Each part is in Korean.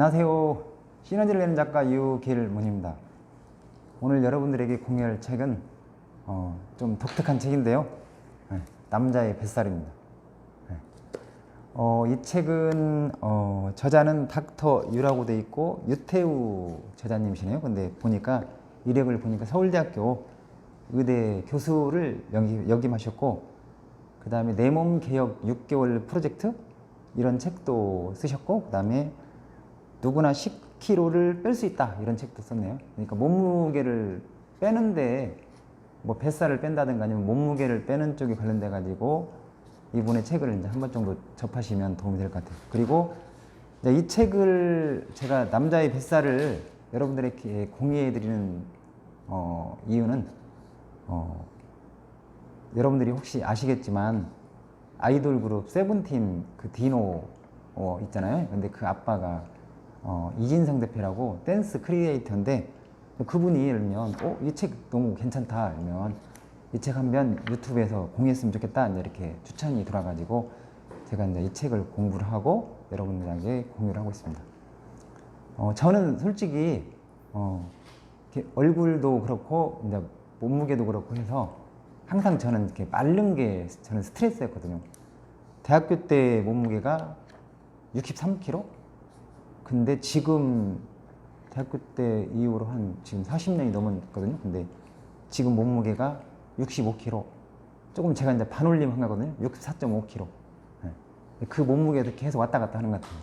안녕하세요. 시너지를 내는 작가 유길문입니다. 오늘 여러분들에게 공유할 책은 어, 좀 독특한 책인데요. 네, 남자의 뱃살입니다. 네. 어, 이 책은 어, 저자는 닥터 유라고 돼 있고 유태우 저자님이시네요. 근데 보니까 이력을 보니까 서울대학교 의대 교수를 역임, 역임하셨고 그 다음에 내 몸 개혁 6개월 프로젝트 이런 책도 쓰셨고 그 다음에 누구나 10kg를 뺄 수 있다 이런 책도 썼네요. 그러니까 몸무게를 빼는데 뭐 뱃살을 뺀다든가 아니면 몸무게를 빼는 쪽에 관련돼 가지고 이분의 책을 이제 한 번 정도 접하시면 도움이 될 것 같아요. 그리고 이 책을 제가 남자의 뱃살을 여러분들에게 공유해 드리는 어, 이유는 어, 여러분들이 혹시 아시겠지만 아이돌 그룹 세븐틴 그 디노 어, 있잖아요. 근데 그 아빠가 어, 이진성 대표라고 댄스 크리에이터인데 그분이 들면 어, 이 책 너무 괜찮다 이러면 이 책 한 편 유튜브에서 공유했으면 좋겠다 이렇게 추천이 들어와가지고 제가 이제 이 책을 공부를 하고 여러분들에게 공유를 하고 있습니다. 어, 저는 솔직히 어, 얼굴도 그렇고 이제 몸무게도 그렇고 해서 항상 저는 이렇게 마른 게 저는 스트레스였거든요. 대학교 때 몸무게가 63kg? 근데 지금 대학교 때 이후로 한 지금 40년이 넘었거든요. 근데 지금 몸무게가 65kg. 조금 제가 이제 반올림 한 거거든요. 64.5kg. 그 몸무게도 계속 왔다 갔다 하는 것 같아요.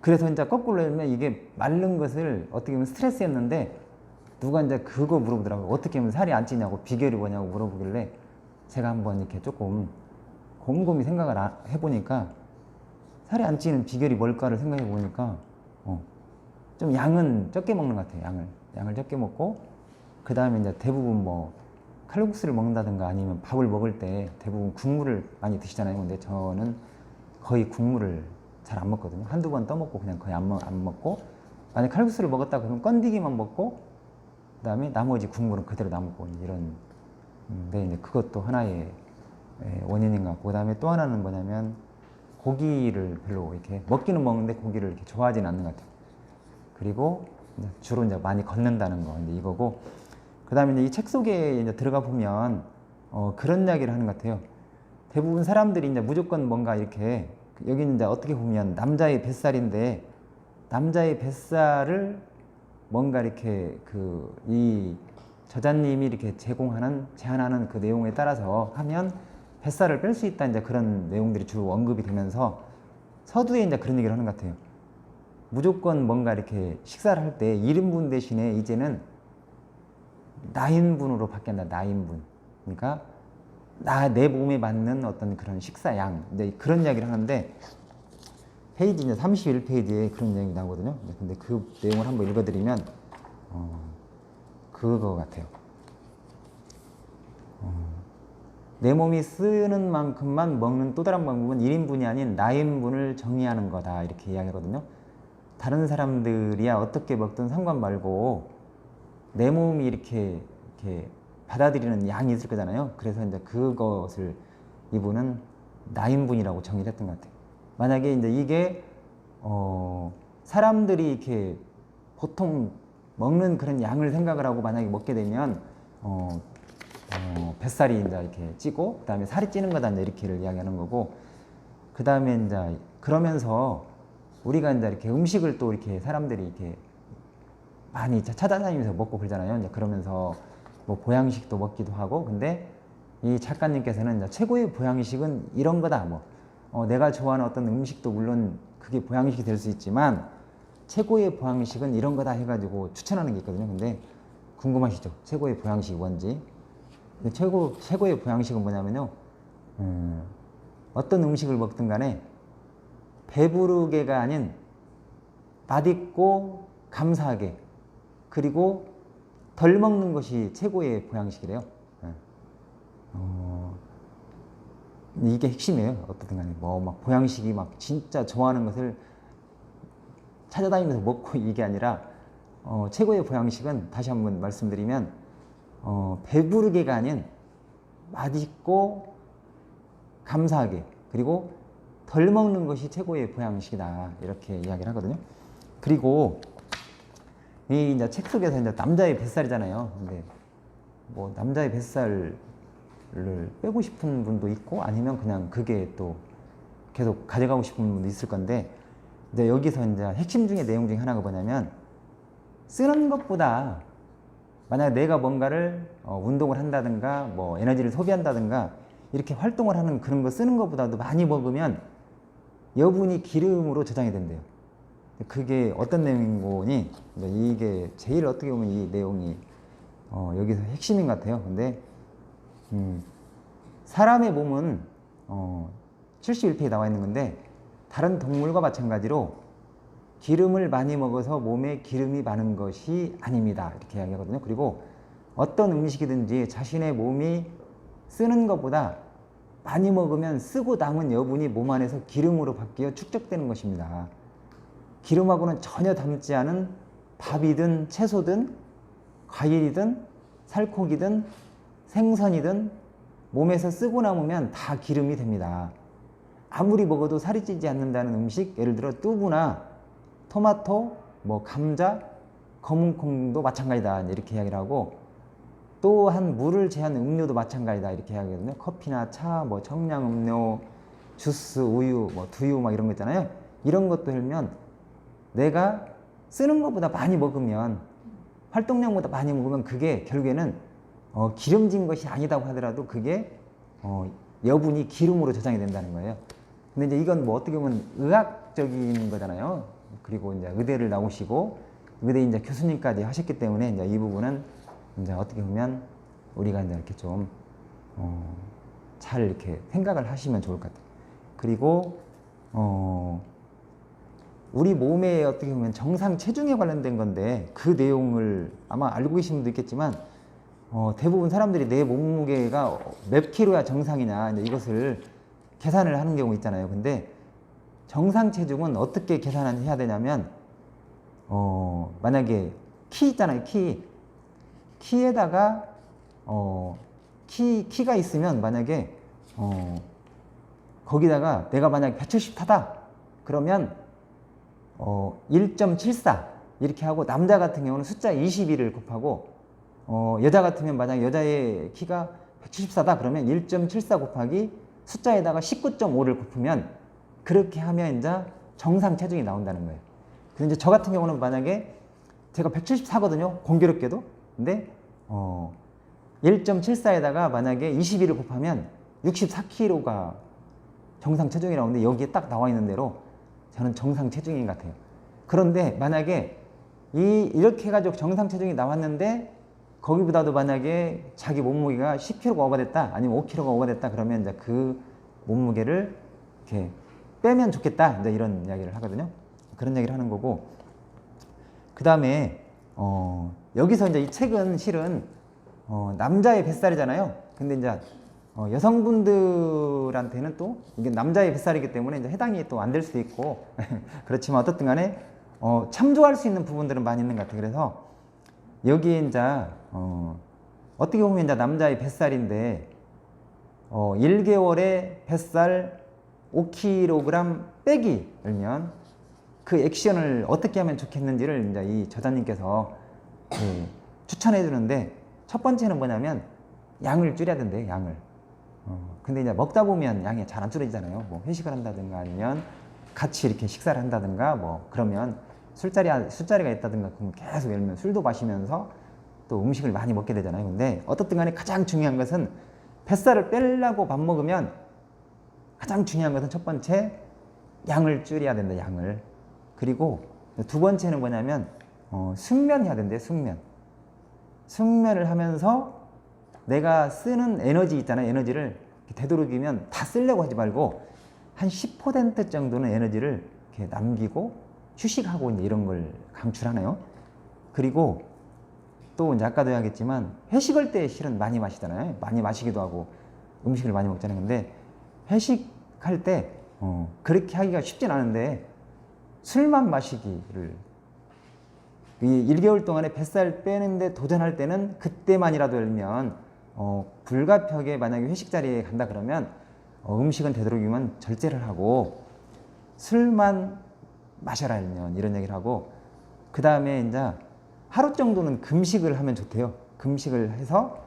그래서 이제 거꾸로 하면 이게 마른 것을 어떻게 보면 스트레스였는데 누가 이제 그거 물어보더라고요. 어떻게 하면 살이 안 찌냐고 비결이 뭐냐고 물어보길래 제가 한번 이렇게 조금 곰곰이 생각을 아- 해보니까 살이 안 찌는 비결이 뭘까를 생각해 보니까 어, 좀 양은 적게 먹는 것 같아요. 양을 양을 적게 먹고 그 다음에 이제 대부분 뭐 칼국수를 먹는다든가 아니면 밥을 먹을 때 대부분 국물을 많이 드시잖아요. 근데 저는 거의 국물을 잘 안 먹거든요. 한두 번 떠먹고 그냥 거의 안, 먹, 안 먹고 만약 칼국수를 먹었다 그러면 건디기만 먹고 그 다음에 나머지 국물은 그대로 남고 이런 데 이제 그것도 하나의 예, 원인인 것 같고 그 다음에 또 하나는 뭐냐면 고기를 별로 이렇게 먹기는 먹는데 고기를 이렇게 좋아하지는 않는 것 같아요. 그리고 주로 이제 많이 걷는다는 거 이제 이거고 그다음에 이제 이 책 속에 이제 들어가 보면 어, 그런 이야기를 하는 것 같아요. 대부분 사람들이 이제 무조건 뭔가 이렇게 여기 이제 어떻게 보면 남자의 뱃살인데 남자의 뱃살을 뭔가 이렇게 그 이 저자님이 이렇게 제공하는 제안하는 그 내용에 따라서 하면 뱃살을 뺄 수 있다 이제 그런 내용들이 주로 언급이 되면서 서두에 이제 그런 얘기를 하는 것 같아요. 무조건 뭔가 이렇게 식사를 할 때 1인분 대신에 이제는 나인분으로 바뀐다. 나인분. 그러니까 나 내 몸에 맞는 어떤 그런 식사양 이제 그런 이야기를 하는데 페이지 이제 31페이지에 그런 내용이 나오거든요. 네, 근데 그 내용을 한번 읽어드리면 어, 그거 같아요. 어, 내 몸이 쓰는 만큼만 먹는 또 다른 방법은 1인분이 아닌 나인분을 정의하는 거다 이렇게 이야기하거든요. 다른 사람들이야 어떻게 먹든 상관 말고 내 몸이 이렇게 이렇게 받아들이는 양이 있을 거잖아요. 그래서 이제 그것을 이분은 나인분이라고 정의를 했던 것 같아요. 만약에 이제 이게 어 사람들이 이렇게 보통 먹는 그런 양을 생각을 하고 만약에 먹게 되면 어, 어 뱃살이 이제 이렇게 찌고 그다음에 살이 찌는 거다 이제 이렇게를 이야기하는 거고 그다음에 이제 그러면서 우리가 이제 이렇게 음식을 또 이렇게 사람들이 이렇게 많이 차- 찾아다니면서 먹고 그러잖아요. 이제 그러면서 뭐 보양식도 먹기도 하고 근데 이 작가님께서는 이제 최고의 보양식은 이런 거다 뭐 어, 내가 좋아하는 어떤 음식도 물론 그게 보양식이 될 수 있지만 최고의 보양식은 이런 거다 해가지고 추천하는 게 있거든요. 근데 궁금하시죠? 최고의 보양식이 뭔지? 최고 최고의 보양식은 뭐냐면요. 음, 어떤 음식을 먹든 간에 배부르게가 아닌 맛있고 감사하게 그리고 덜 먹는 것이 최고의 보양식이래요. 예. 어, 이게 핵심이에요. 어떻든 간에 뭐 막 보양식이 막 진짜 좋아하는 것을 찾아다니면서 먹고 이게 아니라 어, 최고의 보양식은 다시 한번 말씀드리면 어, 배부르게가 아닌 맛있고 감사하게 그리고 덜 먹는 것이 최고의 보양식이다 이렇게 이야기를 하거든요. 그리고 이 이제 책 속에서 이제 남자의 뱃살이잖아요. 근데 뭐 남자의 뱃살을 빼고 싶은 분도 있고 아니면 그냥 그게 또 계속 가져가고 싶은 분도 있을 건데 이제 여기서 이제 핵심 중에 내용 중에 하나가 뭐냐면 쓰는 것보다 만약 내가 뭔가를 어, 운동을 한다든가 뭐 에너지를 소비한다든가 이렇게 활동을 하는 그런 거 쓰는 것보다도 많이 먹으면 여분이 기름으로 저장이 된대요. 그게 어떤 내용인 거니? 이게 제일 어떻게 보면 이 내용이 어, 여기서 핵심인 것 같아요. 근데 음, 사람의 몸은 어, 71페이지 나와 있는 건데 다른 동물과 마찬가지로 기름을 많이 먹어서 몸에 기름이 많은 것이 아닙니다. 이렇게 이야기하거든요. 그리고 어떤 음식이든지 자신의 몸이 쓰는 것보다 많이 먹으면 쓰고 남은 여분이 몸 안에서 기름으로 바뀌어 축적되는 것입니다. 기름하고는 전혀 닮지 않은 밥이든 채소든 과일이든 살코기든 생선이든 몸에서 쓰고 남으면 다 기름이 됩니다. 아무리 먹어도 살이 찌지 않는다는 음식, 예를 들어 뚜부나 토마토, 뭐 감자, 검은콩도 마찬가지다 이렇게 이야기를 하고 또한 물을 제한 음료도 마찬가지다 이렇게 이야기하거든요. 커피나 차, 뭐 청량 음료, 주스, 우유, 뭐 두유 막 이런 거 있잖아요. 이런 것도 하면 내가 쓰는 것보다 많이 먹으면 활동량보다 많이 먹으면 그게 결국에는 어, 기름진 것이 아니다고 하더라도 그게 어, 여분이 기름으로 저장이 된다는 거예요. 근데 이제 이건 뭐 어떻게 보면 의학적인 거잖아요. 그리고 이제 의대를 나오시고 의대 이제 교수님까지 하셨기 때문에 이제 이 부분은 이제 어떻게 보면 우리가 이제 이렇게 좀, 어, 잘 이렇게 생각을 하시면 좋을 것 같아요. 그리고, 어, 우리 몸에 어떻게 보면 정상 체중에 관련된 건데 그 내용을 아마 알고 계신 분도 있겠지만 어, 대부분 사람들이 내 몸무게가 몇 킬로야 정상이냐 이것을 계산을 하는 경우 있잖아요. 근데 정상 체중은 어떻게 계산을 해야 되냐면 어, 만약에 키 있잖아요. 키. 키에다가 어, 키 키가 있으면 만약에 어, 거기다가 내가 만약에 170 타다. 그러면 어, 1.74 이렇게 하고 남자 같은 경우는 숫자 21을 곱하고 어, 여자 같으면 만약 여자의 키가 174다. 그러면 1.74 곱하기 숫자에다가 19.5를 곱으면 그렇게 하면 이제 정상 체중이 나온다는 거예요. 근데 이제 저 같은 경우는 만약에 제가 174거든요. 공교롭게도. 근데 어 1.74에다가 만약에 21을 곱하면 64kg가 정상 체중이 나오는데 여기에 딱 나와 있는 대로 저는 정상 체중인 것 같아요. 그런데 만약에 이 이렇게 해가지고 정상 체중이 나왔는데 거기보다도 만약에 자기 몸무게가 10kg가 오버됐다 아니면 5kg가 오버됐다 그러면 이제 그 몸무게를 이렇게 빼면 좋겠다 이제 이런 이야기를 하거든요. 그런 얘기를 하는 거고 그 다음에 어, 여기서 이제 이 책은 실은 어, 남자의 뱃살이잖아요. 근데 이제 어, 여성분들한테는 또 이게 남자의 뱃살이기 때문에 이제 해당이 또 안 될 수도 있고 그렇지만 어떻든 간에 어, 참조할 수 있는 부분들은 많이 있는 것 같아요. 그래서 여기에 이제 어, 어떻게 보면 이제 남자의 뱃살인데 어, 1개월에 뱃살 5kg 빼기 열면 그 액션을 어떻게 하면 좋겠는지를 이제 이 저자님께서 그 추천해 주는데 첫 번째는 뭐냐면 양을 줄여야 된대 양을. 어, 근데 이제 먹다 보면 양이 잘 안 줄어지잖아요. 뭐 회식을 한다든가 아니면 같이 이렇게 식사를 한다든가 뭐 그러면 술자리 술자리가 있다든가 그럼 계속 예를 들면 술도 마시면서 또 음식을 많이 먹게 되잖아요. 근데 어떻든 간에 가장 중요한 것은 뱃살을 빼려고 밥 먹으면 가장 중요한 것은 첫 번째 양을 줄여야 된다. 양을. 그리고 두 번째는 뭐냐면 어, 숙면해야 된대. 숙면. 숙면을 하면서 내가 쓰는 에너지 있잖아요. 에너지를 되도록이면 다 쓰려고 하지 말고 한 10% 정도는 에너지를 이렇게 남기고 휴식하고 이런 걸 강출하네요. 그리고 또 이제 아까도 이야기했지만 회식할 때 실은 많이 마시잖아요. 많이 마시기도 하고 음식을 많이 먹잖아요. 근데 회식할 때 어, 그렇게 하기가 쉽진 않은데 술만 마시기를 이 1개월 동안에 뱃살 빼는데 도전할 때는 그때만이라도 열면 어, 불가피하게 만약에 회식 자리에 간다 그러면 어, 음식은 되도록이면 절제를 하고 술만 마셔라 일면 이런 얘기를 하고 그 다음에 이제 하루 정도는 금식을 하면 좋대요. 금식을 해서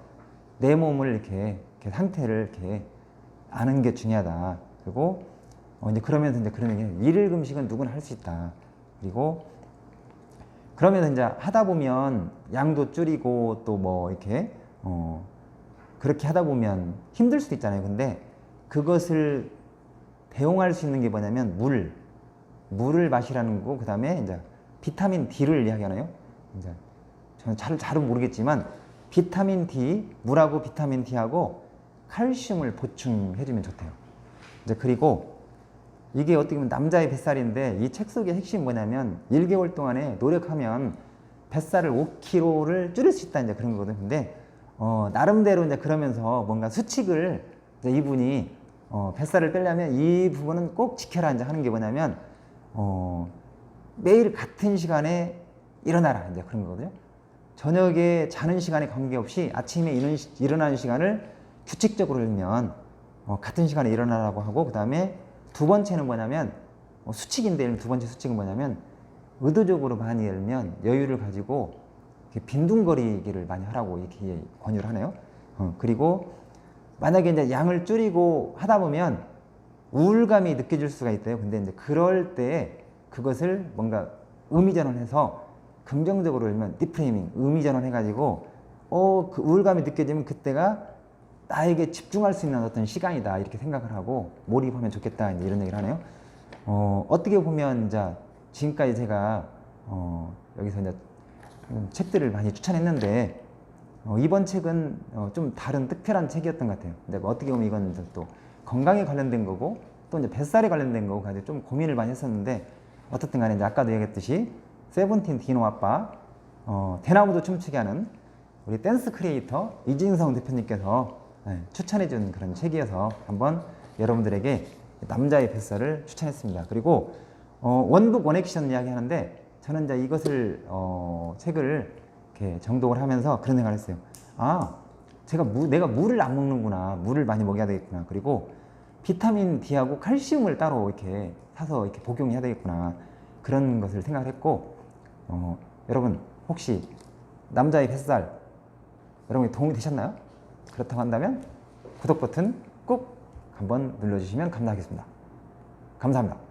내 몸을 이렇게, 이렇게 상태를 이렇게 아는 게 중요하다. 그리고 어 이제 그러면서 이제 그런 얘기 일일 금식은 누구나 할 수 있다. 그리고 그러면서 이제 하다 보면 양도 줄이고 또 뭐 이렇게 어 그렇게 하다 보면 힘들 수도 있잖아요. 근데 그것을 대용할 수 있는 게 뭐냐면 물, 물을 마시라는 거고 그 다음에 이제 비타민 D를 이야기하나요? 이제 저는 잘 잘은 모르겠지만 비타민 D, 물하고 비타민 D하고 칼슘을 보충해주면 좋대요. 이제 그리고 이게 어떻게 보면 남자의 뱃살인데 이 책 속의 핵심 뭐냐면 1개월 동안에 노력하면 뱃살을 5kg를 줄일 수 있다 이제 그런 거거든요. 근데 어, 나름대로 이제 그러면서 뭔가 수칙을 이분이 어, 뱃살을 빼려면 이 부분은 꼭 지켜라 이제 하는 게 뭐냐면 어, 매일 같은 시간에 일어나라 이제 그런 거거든요. 저녁에 자는 시간에 관계없이 아침에 일어나는 시간을 규칙적으로 일면 어, 같은 시간에 일어나라고 하고 그 다음에 두 번째는 뭐냐면 어, 수칙인데 두 번째 수칙은 뭐냐면 의도적으로 많이 열면 여유를 가지고 빈둥거리기를 많이 하라고 이렇게 권유를 하네요. 어, 그리고 만약에 이제 양을 줄이고 하다 보면 우울감이 느껴질 수가 있대요. 근데 이제 그럴 때 그것을 뭔가 의미 전환해서 긍정적으로 열면 리프레이밍, 의미 전환 해가지고 어, 그 우울감이 느껴지면 그때가 나에게 집중할 수 있는 어떤 시간이다 이렇게 생각을 하고 몰입하면 좋겠다 이런 얘기를 하네요. 어, 어떻게 보면 이제 지금까지 제가 어, 여기서 이제 음, 책들을 많이 추천했는데 어, 이번 책은 어, 좀 다른 특별한 책이었던 것 같아요. 근데 뭐 어떻게 보면 이건 이제 또 건강에 관련된 거고 또 이제 뱃살에 관련된 거고 가지고 좀 고민을 많이 했었는데 어떻든 간에 이제 아까도 얘기했듯이 세븐틴 디노 아빠 어, 대나무도 춤추게 하는 우리 댄스 크리에이터 이진성 대표님께서 네, 추천해준 그런 책이어서 한번 여러분들에게 남자의 뱃살을 추천했습니다. 그리고 어, 원북 원액션 이야기 하는데 저는 이제 이것을 어, 책을 이렇게 정독을 하면서 그런 생각을 했어요. 아, 제가 무, 내가 물을 안 먹는구나. 물을 많이 먹여야 되겠구나. 그리고 비타민 D하고 칼슘을 따로 이렇게 사서 이렇게 복용해야 되겠구나. 그런 것을 생각을 했고, 어, 여러분, 혹시 남자의 뱃살, 여러분이 도움이 되셨나요? 그렇다고 한다면 구독 버튼 꼭 한번 눌러주시면 감사하겠습니다. 감사합니다.